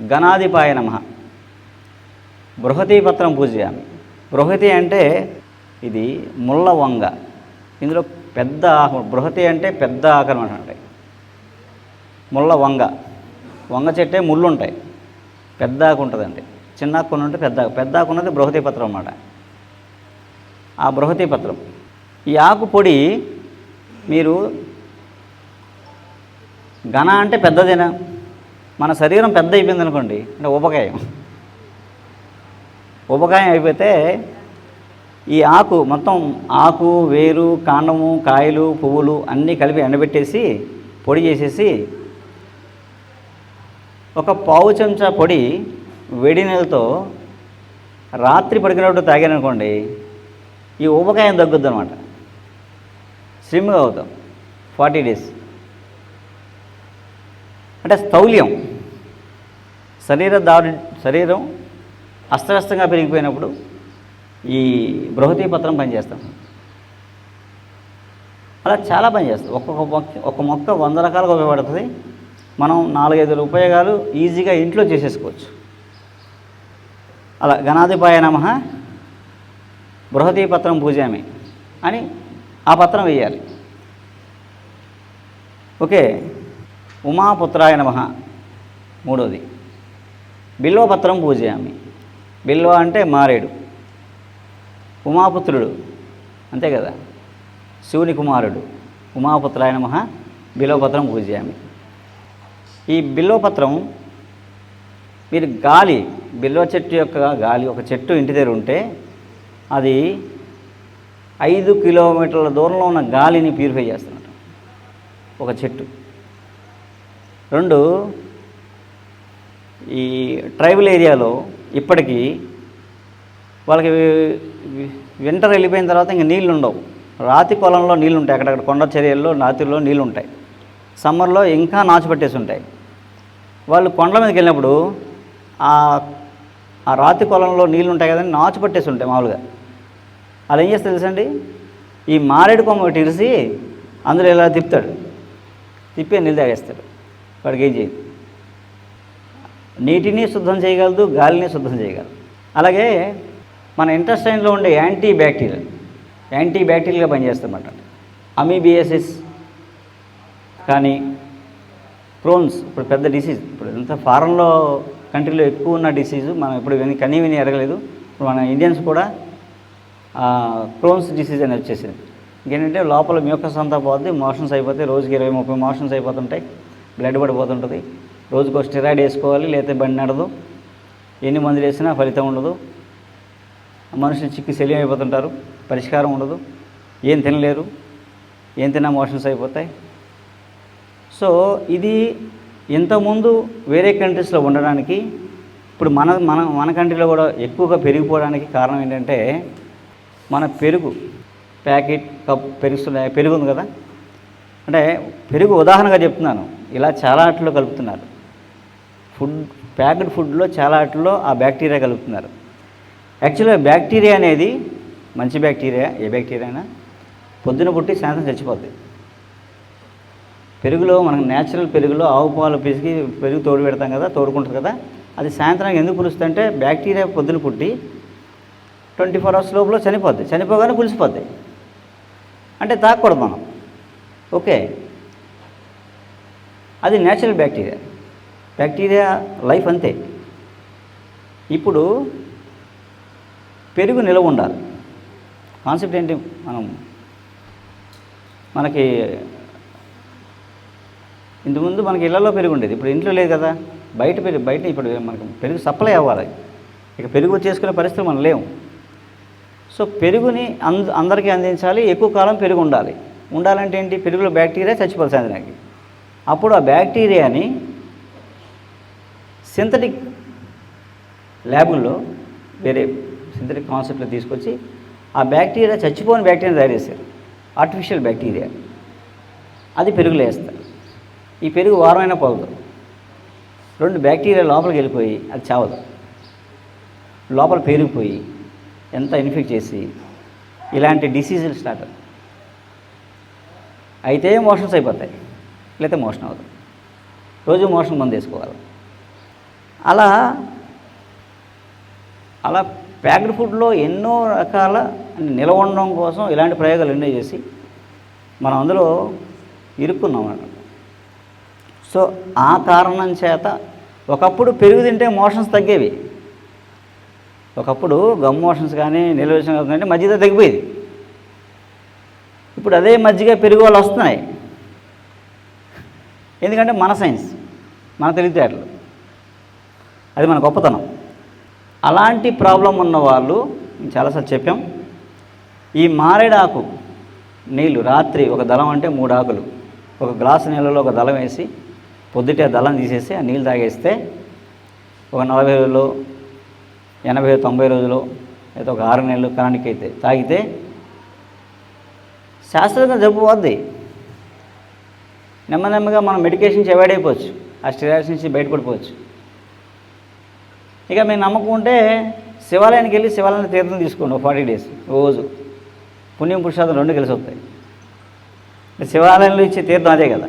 గణాధిపాయ నమ. బృహతి పత్రం పూజయామి. బృహతి అంటే ఇది ముళ్ళ వంగ. ఇందులో పెద్ద ఆకు బృహతి అంటే పెద్ద ఆకరం అంటే ముళ్ళ వంగ. వంగ చెట్టే ముళ్ళు ఉంటాయి పెద్ద ఆకు ఉంటుందండి. చిన్న ఆకు ఉంటే పెద్ద పెద్ద ఆకు ఉన్నది బృహతి పత్రం అన్నమాట. ఆ బృహతి పత్రం. ఈ ఆకు పొడి మీరు ఘన అంటే పెద్దదేనా? మన శరీరం పెద్ద అయిపోయింది అనుకోండి అంటే ఉపకాయం. ఉపకాయం అయిపోతే ఈ ఆకు మొత్తం ఆకు వేరు కాండము కాయలు పువ్వులు అన్నీ కలిపి ఎండబెట్టేసి పొడి చేసేసి ఒక పావు చెంచా పొడి వేడి నీళ్ళతో రాత్రి పడికినప్పుడు తాగాననుకోండి ఈ ఉపకాయం తగ్గుద్ది అనమాట స్లిమ్గా అవుతాం. Forty days. అంటే స్థౌల్యం. శరీర దారు శరీరం అస్తవ్యస్తంగా పెరిగిపోయినప్పుడు ఈ బృహతి పత్రం పనిచేస్తాం. అలా చాలా పనిచేస్తుంది ఒక్కొక్క మొక్క ఒక మొక్క వంద రకాలుగా ఉపయోగపడుతుంది. మనం నాలుగైదు ఉపయోగాలు ఈజీగా ఇంట్లో చేసేసుకోవచ్చు. అలా గణాధిపాయ నమ బృహతి పత్రం పూజామి అని ఆ పత్రం వేయాలి. ఓకే. ఉమాపుత్రాయ నమ. మూడోది. బిల్వపత్రం పూజయామి. బిల్వ అంటే మారేడు. ఉమాపుత్రుడు. అంతే కదా? శివుని కుమారుడు. ఉమాపుత్రాయ నమ బిల్వపత్రం పూజయామి. ఈ బిల్వపత్రం మీరు గాలి బిల్వ చెట్టు యొక్క గాలి ఒక చెట్టు ఇంటి దగ్గర ఉంటే అది ఐదు కిలోమీటర్ల దూరంలో ఉన్న గాలిని ప్యూరిఫై చేస్తున్నట్టు. ఒక చెట్టు. రెండు ఈ ట్రైబల్ ఏరియాలో ఇప్పటికీ వాళ్ళకి వింటర్ వెళ్ళిపోయిన తర్వాత ఇంక నీళ్ళు ఉండవు. రాతి పొలంలో నీళ్ళు ఉంటాయి. అక్కడక్కడ కొండ చర్యల్లో రాతిలో నీళ్ళు ఉంటాయి. సమ్మర్లో ఇంకా నాచు పట్టేసి ఉంటాయి. వాళ్ళు కొండల మీదకి వెళ్ళినప్పుడు ఆ ఆ రాతి పొలంలో నీళ్ళు ఉంటాయి కదండి నాచు పట్టేసి ఉంటాయి మామూలుగా. అది ఏం చేస్తే తెలుసండి ఈ మారేడు కొమ్మ ఒకటి ఇరిసి అందులో ఇలా తిప్పుతాడు. తిప్పి నీళ్ళు తాగేస్తాడు వాడికి ఏం చేయదు. నీటిని శుద్ధం చేయగలదు గాలిని శుద్ధం చేయగలదు. అలాగే మన ఇంటెస్టైన్లో ఉండే యాంటీ బ్యాక్టీరియల్ యాంటీ బ్యాక్టీరియల్గా పనిచేస్తామట అమీబియసిస్ కానీ క్రోన్స్ ఇప్పుడు పెద్ద డిసీజ్. ఇప్పుడు ఎంత ఫారెన్లో కంట్రీలో ఎక్కువ ఉన్న డిసీజు మనం ఇప్పుడు విని కనీ విని ఎరగలేదు ఇప్పుడు మన ఇండియన్స్ కూడా క్రోన్స్ డిసీజ్ అనేది వచ్చేసింది. ఇంకేంటంటే లోపల మ్యూకస్ అంతా పోద్ది మోషన్స్ అయిపోతే రోజుకి ఇరవై ముప్పై మోషన్స్ అయిపోతుంటాయి. బ్లడ్ పడిపోతుంటుంది. రోజుకో స్టెరాయిడ్ వేసుకోవాలి లేకపోతే బండి నడదు. ఎన్ని మందులు వేసినా ఫలితం ఉండదు. మనుషులు చిక్కి శల్యం అయిపోతుంటారు పరిష్కారం ఉండదు. ఏం తినలేరు ఏం తిన్నా మోషన్స్ అయిపోతాయి. సో ఇది ఇంతకుముందు వేరే కంట్రీస్లో ఉండడానికి ఇప్పుడు మన మన మన కంట్రీలో కూడా ఎక్కువగా పెరిగిపోవడానికి కారణం ఏంటంటే మన పెరుగు ప్యాకెట్ కప్ పెరుగుతున్నాయి పెరుగు ఉంది కదా. అంటే పెరుగు ఉదాహరణగా చెప్తున్నాను. ఇలా చాలా ఆటల్లో కలుపుతున్నారు. ఫుడ్ ప్యాక్డ్ ఫుడ్లో చాలా ఆటల్లో ఆ బ్యాక్టీరియా కలుపుతున్నారు. యాక్చువల్గా బ్యాక్టీరియా అనేది మంచి బ్యాక్టీరియా ఏ బ్యాక్టీరియా అయినా పొద్దున పుట్టి సాయంత్రం చచ్చిపోద్ది. పెరుగులో మనకు న్యాచురల్ పెరుగులో ఆవు పాలు పిసికి పెరుగు తోడు పెడతాం కదా తోడుకుంటుంది కదా అది సాయంత్రం ఎందుకు పులుస్తుందంటే బ్యాక్టీరియా పొద్దున పుట్టి ట్వంటీ ఫోర్ అవర్స్ లోపల చనిపోద్ది. చనిపోగానే పులిసిపోద్ది. అంటే తాగకూడదు మనం. ఓకే. అది న్యాచురల్ బ్యాక్టీరియా బ్యాక్టీరియా లైఫ్ అంతే. ఇప్పుడు పెరుగు నిలవ ఉండాలి. కాన్సెప్ట్ ఏంటి? మనం మనకి ఇంతకుముందు మనకి ఇళ్ళలో పెరుగు ఉండేది. ఇప్పుడు ఇంట్లో లేదు కదా. బయట పెరుగు బయట ఇప్పుడు మనకు పెరుగు సప్లై అవ్వాలి. ఇక పెరుగు చేసుకునే పరిస్థితులు మనం లేవు. సో పెరుగుని అంద అందరికీ అందించాలి. ఎక్కువ కాలం పెరుగు ఉండాలి. ఉండాలంటే ఏంటి? పెరుగులో బ్యాక్టీరియా చచ్చిపోతుంది సాయంత్రానికి అప్పుడు ఆ బ్యాక్టీరియాని సింథటిక్ ల్యాబుల్లో వేరే సింథటిక్ కాన్సెప్ట్లో తీసుకొచ్చి ఆ బ్యాక్టీరియా చచ్చిపోని బ్యాక్టీరియా తయారు చేశారు. Artificial bacteria. అది పెరుగులో వేస్తారు. ఈ పెరుగు వారమైనా పోదు రెండు బ్యాక్టీరియా లోపలికి వెళ్ళిపోయి అది చావదు. లోపల పేరుకుపోయి ఎంత ఇన్ఫెక్ట్ చేసి ఇలాంటి డిసీజులు స్టార్ట్ అవుతాయి. అయితే మోషన్స్ అయిపోతాయి. లేకపోతే మోషన్ అవ్వదు. రోజు మోషన్ మందు వేసుకోవాలి. అలా అలా ప్యాక్డ్ ఫుడ్లో ఎన్నో రకాల నిలవ ఉండడం కోసం ఇలాంటి ప్రయోగాలు ఎన్నో చేసి మనం అందులో ఇరుక్కున్నాం అన్నమాట. సో ఆ కారణం చేత ఒకప్పుడు పెరుగు తింటే మోషన్స్ తగ్గేవి. ఒకప్పుడు గమ్ మోషన్స్ కానీ నిల్వ కానీ మజ్జిగ తగ్గిపోయేది. ఇప్పుడు అదే మజ్జిగ పెరుగు వాళ్ళు వస్తున్నాయి. ఎందుకంటే మన సైన్స్ మన తెలివితేటలు. అది మన గొప్పతనం. అలాంటి ప్రాబ్లం ఉన్న వాళ్ళు చాలాసార్లు చెప్పాం ఈ మారేడాకు నీళ్ళు రాత్రి ఒక దళం అంటే మూడు ఆకులు. ఒక గ్లాసు నీళ్ళలో ఒక దళం వేసి పొద్దుటే ఆ దళం తీసేసి ఆ నీళ్ళు తాగేస్తే ఒక నలభై రోజులు ఎనభై తొంభై రోజులు లేదా ఒక ఆరు నెలలు కానికి అయితే తాగితే శాస్త్రంగా జబ్బు పోద్ది. నెమ్మది నెమ్మదిగా మనం మెడికేషన్స్ అవాయిడ్ అయిపోవచ్చు. ఆ స్టెరాయిడ్స్ నుంచి బయటపడిపోవచ్చు. ఇక మేము నమ్మకం ఉంటే శివాలయానికి వెళ్ళి శివాలయం తీర్థం తీసుకోండి ఫార్టీ డేస్ రోజు. పుణ్యం పురుషార్థం రెండు కలిసి వస్తాయి. శివాలయంలో ఇచ్చే తీర్థం అదే కదా.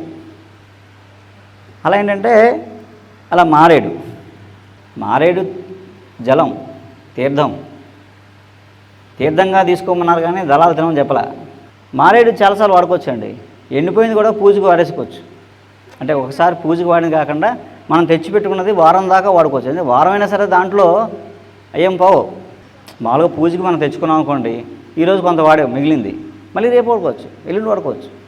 అలా ఏంటంటే అలా మారేడు. మారేడు జలం తీర్థం. తీర్థంగా తీసుకోమన్నారు కానీ దళాలు తినమని చెప్పలే. మారేడు చాలాసార్లు వాడుకోవచ్చు అండి ఎండిపోయింది కూడా పూజకు వాడేసుకోవచ్చు. అంటే ఒకసారి పూజకు వాడిన కాకుండా మనం తెచ్చిపెట్టుకున్నది వారం దాకా వాడుకోవచ్చు. అంటే వారం అయినా సరే దాంట్లో అయ్యేం పావు. మామూలుగా పూజకి మనం తెచ్చుకున్నాం అనుకోండి ఈరోజు కొంత వాడే మిగిలింది. మళ్ళీ రేపు వాడుకోవచ్చు ఎల్లుండి వాడుకోవచ్చు.